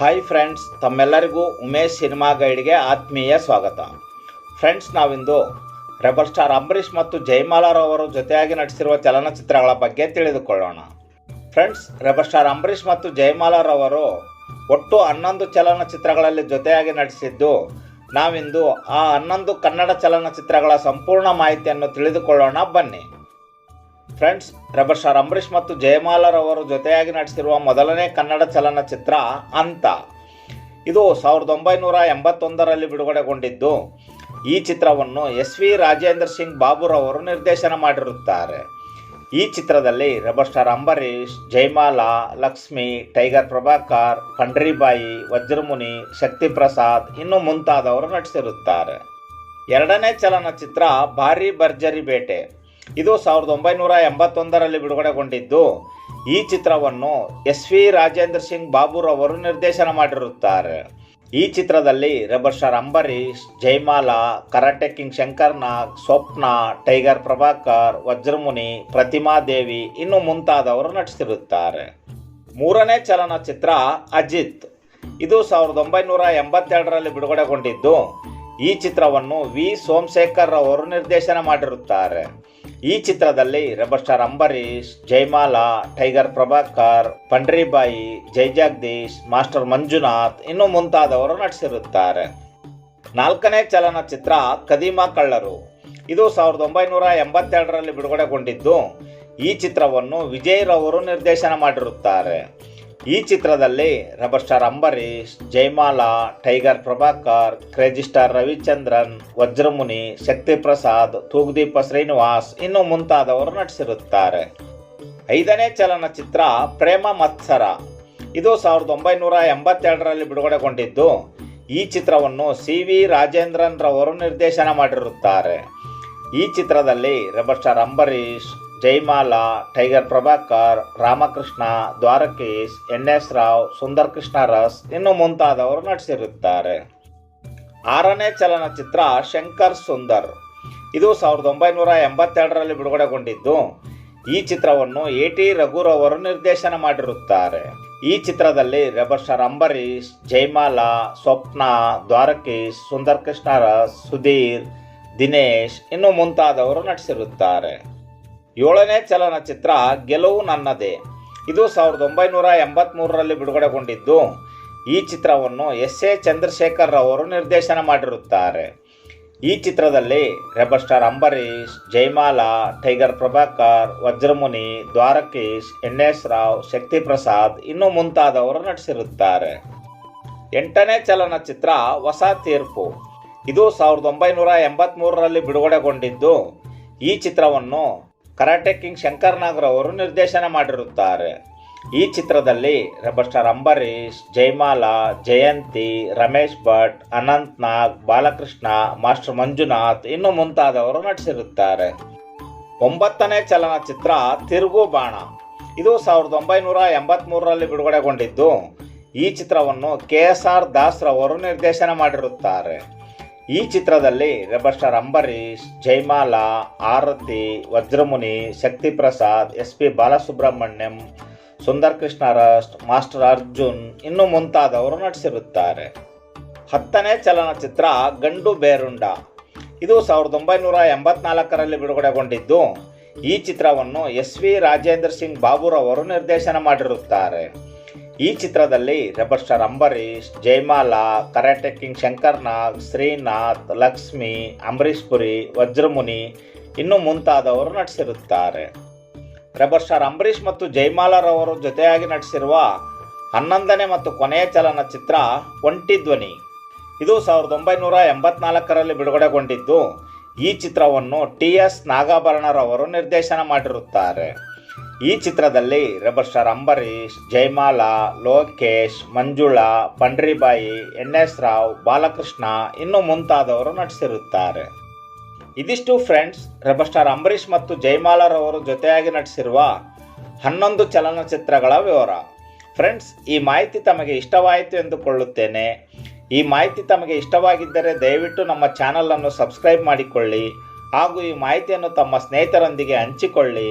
Hi friends ತಮ್ಮೆಲ್ಲರಿಗೂ Umesh cinema ಗೈಡ್ಗೆ ಆತ್ಮೀಯ ಸ್ವಾಗತ. ಫ್ರೆಂಡ್ಸ್ ನಾವಿಂದು ರೆಬಲ್ ಸ್ಟಾರ್ ಅಂಬರೀಷ್ ಮತ್ತು ಜಯಮಾಲಾರವರು ಜೊತೆಯಾಗಿ ನಟಿಸಿರುವ ಚಲನಚಿತ್ರಗಳ ಬಗ್ಗೆ ತಿಳಿದುಕೊಳ್ಳೋಣ. ಫ್ರೆಂಡ್ಸ್ ರೆಬಲ್ ಸ್ಟಾರ್ ಅಂಬರೀಷ್ ಮತ್ತು ಜಯಮಾಲಾರವರು ಒಟ್ಟು ಹನ್ನೊಂದು ಚಲನಚಿತ್ರಗಳಲ್ಲಿ ಜೊತೆಯಾಗಿ ನಟಿಸಿದ್ದು, ನಾವಿಂದು ಆ ಹನ್ನೊಂದು ಕನ್ನಡ ಚಲನಚಿತ್ರಗಳ ಸಂಪೂರ್ಣ ಮಾಹಿತಿಯನ್ನು ತಿಳಿದುಕೊಳ್ಳೋಣ ಬನ್ನಿ. ಫ್ರೆಂಡ್ಸ್ ರಬರ್ ಸ್ಟಾರ್ ಅಂಬರೀಷ್ ಮತ್ತು ಜಯಮಾಲಾರವರು ಜೊತೆಯಾಗಿ ನಟಿಸಿರುವ ಮೊದಲನೇ ಕನ್ನಡ ಚಲನಚಿತ್ರ ಅಂತ. ಇದು ಸಾವಿರದ ಒಂಬೈನೂರ ಎಂಬತ್ತೊಂದರಲ್ಲಿ ಬಿಡುಗಡೆಗೊಂಡಿದ್ದು. ಈ ಚಿತ್ರವನ್ನು ಎಸ್ ವಿ ರಾಜೇಂದ್ರ ಸಿಂಗ್ ಬಾಬುರವರು ನಿರ್ದೇಶನ ಮಾಡಿರುತ್ತಾರೆ. ಈ ಚಿತ್ರದಲ್ಲಿ rebel star Ambareesh Jayamala Lakshmi Tiger Prabhakar Pandaribai Vajramuni Shakti Prasad ಇನ್ನು ಮುಂತಾದವರು ನಟಿಸಿರುತ್ತಾರೆ. ಎರಡನೇ ಚಲನಚಿತ್ರ ಭಾರಿ ಭರ್ಜರಿ ಬೇಟೆ. ಇದು ಸಾವಿರದ ಒಂಬೈನೂರ ಎಂಬತ್ತೊಂದರಲ್ಲಿ ಬಿಡುಗಡೆಗೊಂಡಿದ್ದು. ಈ ಚಿತ್ರವನ್ನು ಎಸ್ ವಿ ರಾಜೇಂದ್ರ ಸಿಂಗ್ ಬಾಬುರವರು ನಿರ್ದೇಶನ ಮಾಡಿರುತ್ತಾರೆ. ಈ ಚಿತ್ರದಲ್ಲಿ rebel star Ambareesh, Jayamala, karate king Shankar Nag, Swapna, Tiger Prabhakar, Vajramuni, Pratima Devi ಇನ್ನು ಮುಂತಾದವರು ನಟಿಸಿರುತ್ತಾರೆ. ಮೂರನೇ ಚಲನಚಿತ್ರ ಅಜಿತ್. ಇದು ಸಾವಿರದ ಒಂಬೈನೂರ ಎಂಬತ್ತೆರಡರಲ್ಲಿ ಬಿಡುಗಡೆಗೊಂಡಿದ್ದು. ಈ ಚಿತ್ರವನ್ನು ವಿ ಸೋಮಶೇಖರ್ ಅವರು ನಿರ್ದೇಶನ ಮಾಡಿರುತ್ತಾರೆ. ಈ ಚಿತ್ರದಲ್ಲಿ rebel star Ambareesh Jayamala, Tiger Prabhakar, Pandaribai, Jai Jagadish, master Manjunath ಇನ್ನು ಮುಂತಾದವರು ನಟಿಸಿರುತ್ತಾರೆ. ನಾಲ್ಕನೇ ಚಲನಚಿತ್ರ ಕದೀಮಾ ಕಳ್ಳರು. ಇದು ಸಾವಿರದ ಒಂಬೈನೂರ ಎಂಬತ್ತೆರಡರಲ್ಲಿ ಬಿಡುಗಡೆಗೊಂಡಿದ್ದು ಈ ಚಿತ್ರವನ್ನು ವಿಜಯ್ ರವರು ನಿರ್ದೇಶನ ಮಾಡಿರುತ್ತಾರೆ. ಈ ಚಿತ್ರದಲ್ಲಿ rebel star Ambareesh Jayamala, Tiger Prabhakar, crazy star Ravichandran, Vajramuni Shakti Prasad Thoogudeepa Srinivas ಇನ್ನು ಮುಂತಾದವರು ನಟಿಸಿರುತ್ತಾರೆ. ಐದನೇ ಚಲನಚಿತ್ರ ಪ್ರೇಮ ಮತ್ಸರ. ಇದು ಸಾವಿರದ ಒಂಬೈನೂರ ಎಂಬತ್ತೆರಡರಲ್ಲಿ ಬಿಡುಗಡೆಗೊಂಡಿದ್ದು, ಈ ಚಿತ್ರವನ್ನು ಸಿ ವಿ ರಾಜೇಂದ್ರನ್ ರವರು ನಿರ್ದೇಶನ ಮಾಡಿರುತ್ತಾರೆ. ಈ ಚಿತ್ರದಲ್ಲಿ rebel star Ambareesh Jayamala, Tiger Prabhakar, Ramakrishna, Dwarakish N S Rao Sundar Krishna Urs ಇನ್ನು ಮುಂತಾದವರು ನಟಿಸಿರುತ್ತಾರೆ. ಆರನೇ ಚಲನಚಿತ್ರ ಶಂಕರ್ ಸುಂದರ್. ಇದು ಸಾವಿರದ ಒಂಬೈನೂರ ಎಂಬತ್ತೆರಡರಲ್ಲಿ ಬಿಡುಗಡೆಗೊಂಡಿದ್ದು, ಈ ಚಿತ್ರವನ್ನು ಎ ಟಿ ರಘುರವರು ನಿರ್ದೇಶನ ಮಾಡಿರುತ್ತಾರೆ. ಈ ಚಿತ್ರದಲ್ಲಿ ರೆಬರ್ ಶರ್ ಅಂಬರೀಶ್ ಜಯಮಾಲಾ, ಸ್ವಪ್ನ, ದ್ವಾರಕೀಶ್ ಸುಂದರ್ ಕೃಷ್ಣ ರಸ್, ಸುಧೀರ್, ದಿನೇಶ್ ಇನ್ನು ಮುಂತಾದವರು ನಟಿಸಿರುತ್ತಾರೆ. ಏಳನೇ ಚಲನಚಿತ್ರ ಗೆಲುವು ನನ್ನದೇ. ಇದು ಸಾವಿರದ ಒಂಬೈನೂರ ಎಂಬತ್ತ್ಮೂರರಲ್ಲಿ ಬಿಡುಗಡೆಗೊಂಡಿದ್ದು. ಈ ಚಿತ್ರವನ್ನು ಎಸ್ ಎ ಚಂದ್ರಶೇಖರ್ ಅವರು ನಿರ್ದೇಶನ ಮಾಡಿರುತ್ತಾರೆ. ಈ ಚಿತ್ರದಲ್ಲಿ rebel star Ambareesh Jayamala, Tiger Prabhakar, Vajramuni, Dwarakish, N S Rao Shakti Prasad ಇನ್ನೂ ಮುಂತಾದವರು ನಟಿಸಿರುತ್ತಾರೆ. ಎಂಟನೇ ಚಲನಚಿತ್ರ ಹೊಸ ತೀರ್ಪು. ಇದು ಸಾವಿರದ ಒಂಬೈನೂರ ಎಂಬತ್ತ್ಮೂರರಲ್ಲಿ ಬಿಡುಗಡೆಗೊಂಡಿದ್ದು. ಈ ಚಿತ್ರವನ್ನು ಕರಾಟೆ ಕಿಂಗ್ ಶಂಕರ್ ನಾಗ್ರವರು ನಿರ್ದೇಶನ ಮಾಡಿರುತ್ತಾರೆ. ಈ ಚಿತ್ರದಲ್ಲಿ rebel star Ambareesh Jayamala, Jayanthi, Ramesh Bhat, Anant Nag, Balakrishna, master Manjunath ಇನ್ನು ಮುಂತಾದವರು ನಟಿಸಿರುತ್ತಾರೆ. ಒಂಬತ್ತನೇ ಚಲನಚಿತ್ರ ತಿರುಗು ಬಾಣ. ಇದು ಸಾವಿರದ ಒಂಬೈನೂರ ಎಂಬತ್ತ್ಮೂರರಲ್ಲಿ ಬಿಡುಗಡೆಗೊಂಡಿದ್ದು. ಈ ಚಿತ್ರವನ್ನು ಕೆ ಎಸ್ ಆರ್ ದಾಸ್ರವರು ನಿರ್ದೇಶನ ಮಾಡಿರುತ್ತಾರೆ. ಈ ಚಿತ್ರದಲ್ಲಿ rebel star Jayamala, Aarathi, Vajramuni Shakti Prasad S P Balasubrahmanyam, Sundar Krishna Urs, master Arjun ಇನ್ನು ಮುಂತಾದವರು ನಟಿಸಿರುತ್ತಾರೆ. ಹತ್ತನೇ ಚಲನಚಿತ್ರ ಗಂಡು ಬೇರುಂಡ. ಇದು ಸಾವಿರದ ಒಂಬೈನೂರ ಎಂಬತ್ನಾಲ್ಕರಲ್ಲಿ ಬಿಡುಗಡೆಗೊಂಡಿದ್ದು, ಈ ಚಿತ್ರವನ್ನು ಎಸ್ ವಿ ರಾಜೇಂದ್ರ ಸಿಂಗ್ ಬಾಬುರವರು ನಿರ್ದೇಶನ ಮಾಡಿರುತ್ತಾರೆ. ಈ ಚಿತ್ರದಲ್ಲಿ rebel star Ambareesh, Jayamala, karate king Shankarnag, Srinath, Lakshmi, Ambareesh Puri, Vajramuni ಇನ್ನೂ ಮುಂತಾದವರು ನಟಿಸಿರುತ್ತಾರೆ. ರೆಬರ್ ಸ್ಟಾರ್ ಅಂಬರೀಷ್ ಮತ್ತು ಜಯಮಾಲಾರವರು ಜೊತೆಯಾಗಿ ನಟಿಸಿರುವ ಹನ್ನೊಂದನೇ ಮತ್ತು ಕೊನೆಯ ಚಲನಚಿತ್ರ ಒಂಟಿ ಧ್ವನಿ. ಇದು ಸಾವಿರದ ಒಂಬೈನೂರ ಎಂಬತ್ನಾಲ್ಕರಲ್ಲಿ ಬಿಡುಗಡೆಗೊಂಡಿದ್ದು ಈ ಚಿತ್ರವನ್ನು ಟಿ ಎಸ್ ನಾಗಾಭರಣರವರು ನಿರ್ದೇಶನ ಮಾಡಿರುತ್ತಾರೆ. ಈ ಚಿತ್ರದಲ್ಲಿ rebel star Ambareesh Jayamala, Lokesh, Manjula, Pandaribai, N S Rao, Balakrishna ಇನ್ನು ಮುಂತಾದವರು ನಟಿಸಿರುತ್ತಾರೆ. ಇದಿಷ್ಟು ಫ್ರೆಂಡ್ಸ್ ರಬರ್ ಸ್ಟಾರ್ ಅಂಬರೀಷ್ ಮತ್ತು ಜಯಮಾಲಾರವರು ಜೊತೆಯಾಗಿ ನಟಿಸಿರುವ ಹನ್ನೊಂದು ಚಲನಚಿತ್ರಗಳ ವಿವರ. ಫ್ರೆಂಡ್ಸ್, ಈ ಮಾಹಿತಿ ತಮಗೆ ಇಷ್ಟವಾಯಿತು ಎಂದುಕೊಳ್ಳುತ್ತೇನೆ. ಈ ಮಾಹಿತಿ ತಮಗೆ ಇಷ್ಟವಾಗಿದ್ದರೆ ದಯವಿಟ್ಟು ನಮ್ಮ ಚಾನಲನ್ನು ಸಬ್ಸ್ಕ್ರೈಬ್ ಮಾಡಿಕೊಳ್ಳಿ ಹಾಗೂ ಈ ಮಾಹಿತಿಯನ್ನು ತಮ್ಮ ಸ್ನೇಹಿತರೊಂದಿಗೆ ಹಂಚಿಕೊಳ್ಳಿ.